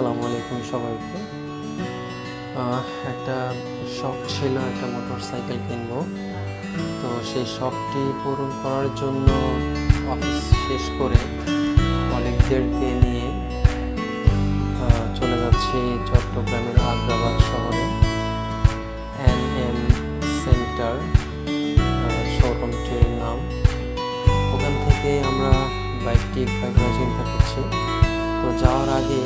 আসসালামু আলাইকুম সবাইকে। একটা শখ ছিল একটা মোটর সাইকেল কিনবো। তো সেই শখটি পূরণ করার জন্য অফিস শেষ করে কলিগদেরকে নিয়ে চলে যাচ্ছি চট্টগ্রামের আগ্রাবাদ শহরে। এন এম সেন্টার শোরুমটির নাম। ওখান থেকে আমরা বাইকটি ক্রয় চিন্তা করছি। তো যাওয়ার আগে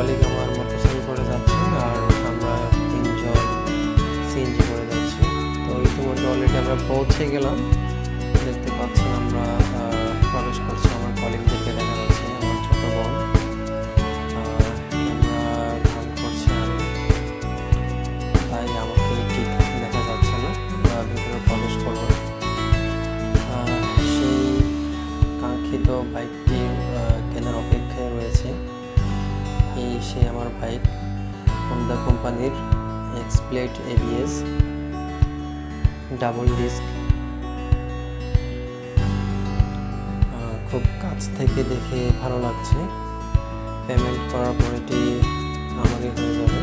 কলিগ আমার মোটরসাইকেল করে যাচ্ছে আর আমরা তিনজন সিএনজি করে যাচ্ছি। তো ইতিমধ্যে অলরেডি আমরা পৌঁছে গেলাম। দেখতে পাচ্ছেন আমরা প্রবেশ করছি আমার কলিগদেরকে বাইক হোন্ডা কোম্পানির এক্সপ্লেট এবিএস ডাবল ডিস্ক খুব কাছ থেকে দেখে ভালো লাগছে। পেমেন্ট করার পর এটি আমারই হয়ে যাবে।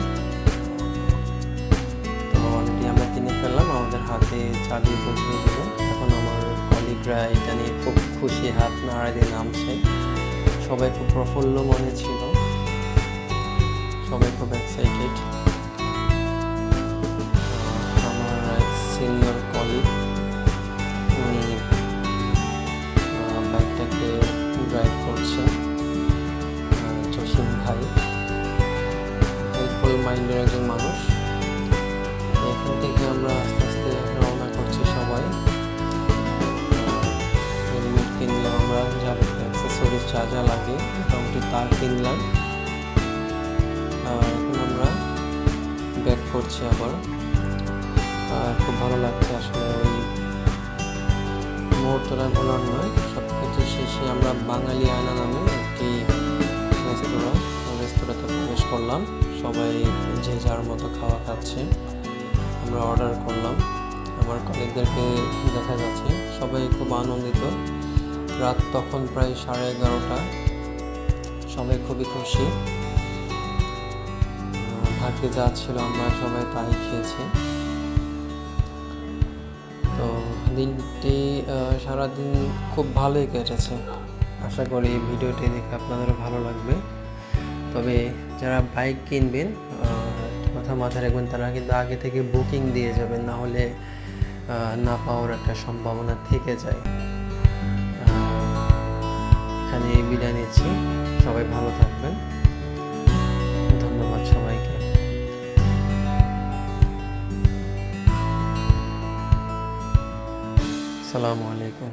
তো অলরেডি আমরা কিনে ফেললাম, আমাদের হাতে চাবি বসিয়ে দেবো এখন আমার কলিগরা এটা নিয়ে খুব খুশি, হাত নাড়া দিয়ে নামছে। সবাই খুব প্রফুল্ল মনে ছিল। সবাই খুব এক্সাইটেড আমার এক সিনিয়র কলিগ উনি বাইকটাকে ড্রাইভ করছে জসিম ভাই। হেল্পফুল মাইন্ডের একজন মানুষ। এখান থেকে আমরা আস্তে আস্তে রওনা করছি সবাই। হেলমেট কিনলাম আমরা যাবতীয় অ্যাক্সেসরিজ যা যা লাগে, মোটামুটি তার কিনলাম। এখন আমরা ব্যাক করছি আবার। আর খুব ভালো লাগছে আসলে ওই মুহূর্তটা ভোলার নয় সব কিছু শেষে আমরা বাঙালি আয়না নামে একটি রেস্তোরাঁ রেস্তোরাঁতে প্রবেশ করলাম। সবাই যে যার মতো খাওয়া খাচ্ছে, আমরা অর্ডার করলাম। আমার কলিগদেরকে দেখা যাচ্ছে। সবাই খুব আনন্দিত। রাত তখন প্রায় সাড়ে এগারোটা। সবাই খুবই খুশি। ভাগ্যে যা ছিল আমরা সবাই তাই খেয়েছি। তো দিনটি সারাদিন খুব ভালোই কেটেছে। আশা করি এই ভিডিওটি দেখে আপনাদেরও ভালো লাগবে। তবে যারা বাইক কিনবেন কথা মাথায় রাখবেন, তারা কিন্তু আগে থেকে বুকিং দিয়ে যাবেন, না হলে না পাওয়ার একটা সম্ভাবনা থেকে যায়। এখানে বিদায় নিচ্ছি। সবাই ভালো থাকবেন। সালামু আলাইকুম।